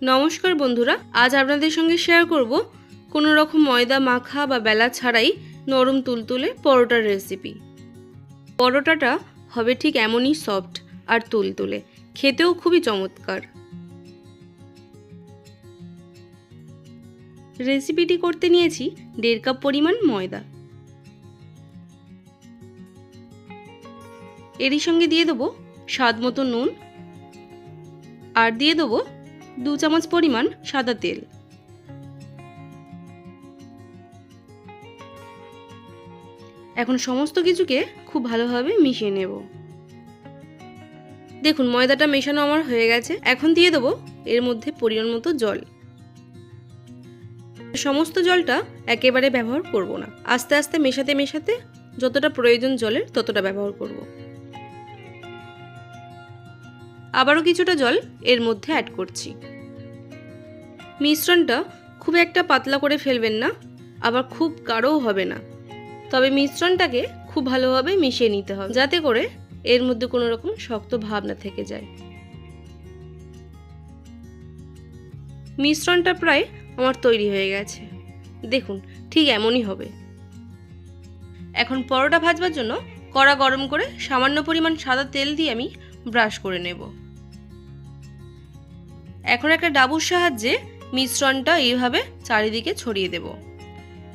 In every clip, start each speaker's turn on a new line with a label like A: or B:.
A: নমস্কার বন্ধুরা, আজ আপনাদের সঙ্গে শেয়ার করব কোনো রকম ময়দা মাখা বা বেলা ছাড়াই নরম তুলতুলে পরোটার রেসিপি পরোটাটা হবে ঠিক এমনই সফট আর তুলতুলে, খেতেও খুবই চমৎকার। রেসিপিটি করতে নিয়েছি দেড় কাপ পরিমাণ ময়দা। এরই সঙ্গে দিয়ে দেবো স্বাদ মতো নুন আর দিয়ে দেবো দু চামচ পরিমাণ সাদা তেল। এখন সমস্ত কিছুকে খুব ভালোভাবে মিশিয়ে নেব। দেখুন, ময়দাটা মেশানো আমার হয়ে গেছে। এখন দিয়ে দেবো এর মধ্যে পরিমাণ মতো জল। সমস্ত জলটা একেবারে ব্যবহার করব না। আস্তে আস্তে মেশাতে মেশাতে যতটা প্রয়োজন জলের, ততটা ব্যবহার করব। আবারও কিছুটা জল এর মধ্যে অ্যাড করছি। মিশ্রণটা খুব একটা পাতলা করে ফেলবেন না, আবার খুব গাঢ়ও হবে না। তবে মিশ্রণটাকে খুব ভালোভাবে মিশিয়ে নিতে হবে, যাতে করে এর মধ্যে কোনো রকম শক্ত ভাব না থেকে যায়। মিশ্রণটা প্রায় আমার তৈরি হয়ে গেছে। দেখুন, ঠিক এমনই হবে। এখন পরোটা ভাজবার জন্য কড়া গরম করে সামান্য পরিমাণ সাদা তেল দিয়ে আমি ব্রাশ করে নেব। এখন একটা ডাবুর সাহায্যে মিশ্রণটা এইভাবে চারিদিকে ছড়িয়ে দেব।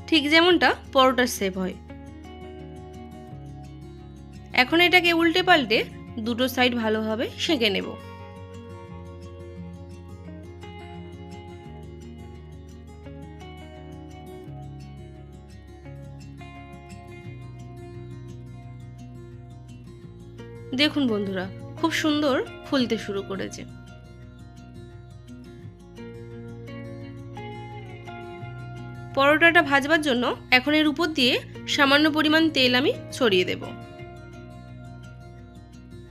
A: ঠিক যেমনটা পরোটার সেভ হয়। এখন এটাকে উল্টে পাল্টে দুটো সাইড ভালোভাবে সেঁকে নেব। দেখুন বন্ধুরা, খুব সুন্দর ফুলতে শুরু করেছে। পরোটাটা ভাজবার জন্য এখন এর উপর দিয়ে সামান্য পরিমাণ তেল আমি ছড়িয়ে দেব।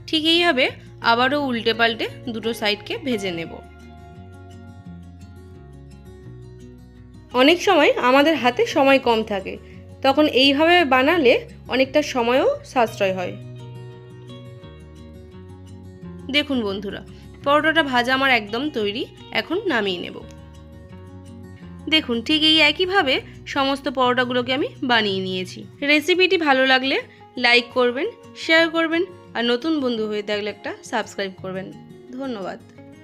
A: ঠিক এইভাবে আবারও উল্টে পাল্টে দুটো সাইডকে ভেজে নেব। অনেক সময় আমাদের হাতে সময় কম থাকে, তখন এইভাবে বানালে অনেকটা সময়ও সাশ্রয় হয়। দেখুন বন্ধুরা, পরোটাটা ভাজা আমার একদম তৈরি, এখন নামিয়ে নেব। দেখুন, ঠিক এই একইভাবে সমস্ত পরোটাগুলোকে আমি বানিয়ে নিয়েছি। রেসিপিটি ভালো লাগলে লাইক করবেন শেয়ার করবেন, আর নতুন বন্ধু হয়ে থাকলে একটা সাবস্ক্রাইব করবেন। ধন্যবাদ।